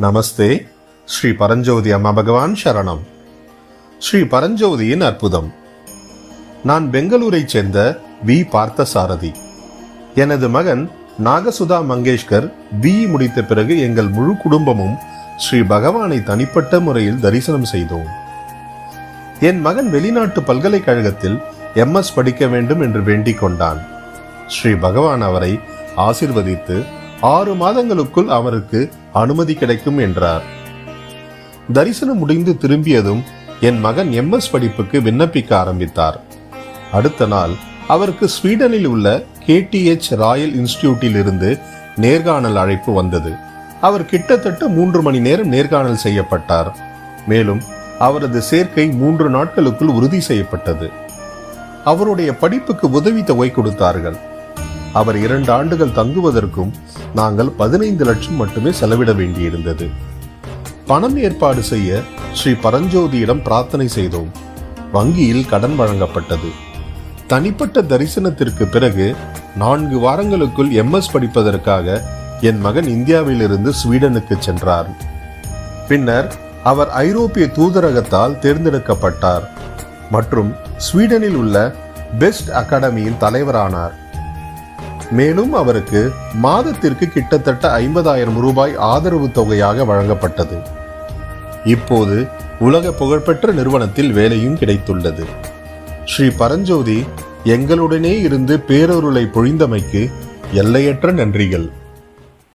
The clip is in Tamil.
நமஸ்தே. ஸ்ரீ பரஞ்சோதி அம்மா பகவான் சரணம். ஸ்ரீ பரஞ்சோதியின் அற்புதம். நான் பெங்களூரைச் சேர்ந்த வி. பார்த்தசாரதி. எனது மகன் நாகசுதா மங்கேஷ்கர் பி முடித்த பிறகு எங்கள் முழு குடும்பமும் ஸ்ரீ பகவானை தனிப்பட்ட முறையில் தரிசனம் செய்தோம். என் மகன் வெளிநாட்டு பல்கலைக்கழகத்தில் எம்எஸ் படிக்க வேண்டும் என்று வேண்டிக் கொண்டான். ஸ்ரீ பகவான் அவரை ஆசிர்வதித்து ஆறு மாதங்களுக்குள் அவருக்கு அனுமதி கிடைக்கும் என்றார். தரிசனம் முடிந்து திரும்பியதும் என் மகன் எம்எஸ் படிப்புக்கு விண்ணப்பிக்க ஆரம்பித்தார். அடுத்த நாள் அவருக்கு ஸ்வீடனில் உள்ள கேடிஎச் ராயல் இன்ஸ்டிடியூட்டில் இருந்து நேர்காணல் அழைப்பு வந்தது. அவர் கிட்டத்தட்ட மூன்று மணி நேரம் நேர்காணல் செய்யப்பட்டார். மேலும் அவரது சேர்க்கை மூன்று நாட்களுக்குள் உறுதி செய்யப்பட்டது. அவருடைய படிப்புக்கு உதவி தொகை கொடுத்தார்கள். அவர் இரண்டு ஆண்டுகள் தங்குவதற்கும் நாங்கள் பதினைந்து லட்சம் மட்டுமே செலவிட வேண்டியிருந்தது. பணம் ஏற்பாடு செய்ய ஸ்ரீ பரஞ்சோதியிடம் பிரார்த்தனை செய்தோம். வங்கியில் கடன் வழங்கப்பட்டது. தனிப்பட்ட தரிசனத்திற்கு பிறகு நான்கு வாரங்களுக்குள் எம்எஸ் படிப்பதற்காக என் மகன் இந்தியாவிலிருந்து ஸ்வீடனுக்கு சென்றார். பின்னர் அவர் ஐரோப்பிய தூதரகத்தால் தேர்ந்தெடுக்கப்பட்டார். மற்றும் ஸ்வீடனில் உள்ள பெஸ்ட் அகாடமியின் தலைவரானார். மேலும் அவருக்கு மாதத்திற்கு கிட்டத்தட்ட ஐம்பதாயிரம் ரூபாய் ஆதரவு தொகையாக வழங்கப்பட்டது. இப்போது உலக புகழ்பெற்ற நிறுவனத்தில் வேலையும் கிடைத்துள்ளது. ஸ்ரீ பரஞ்சோதி எங்களுடனே இருந்து பேரொருளை பொழிந்தமைக்கு எல்லையற்ற நன்றிகள்.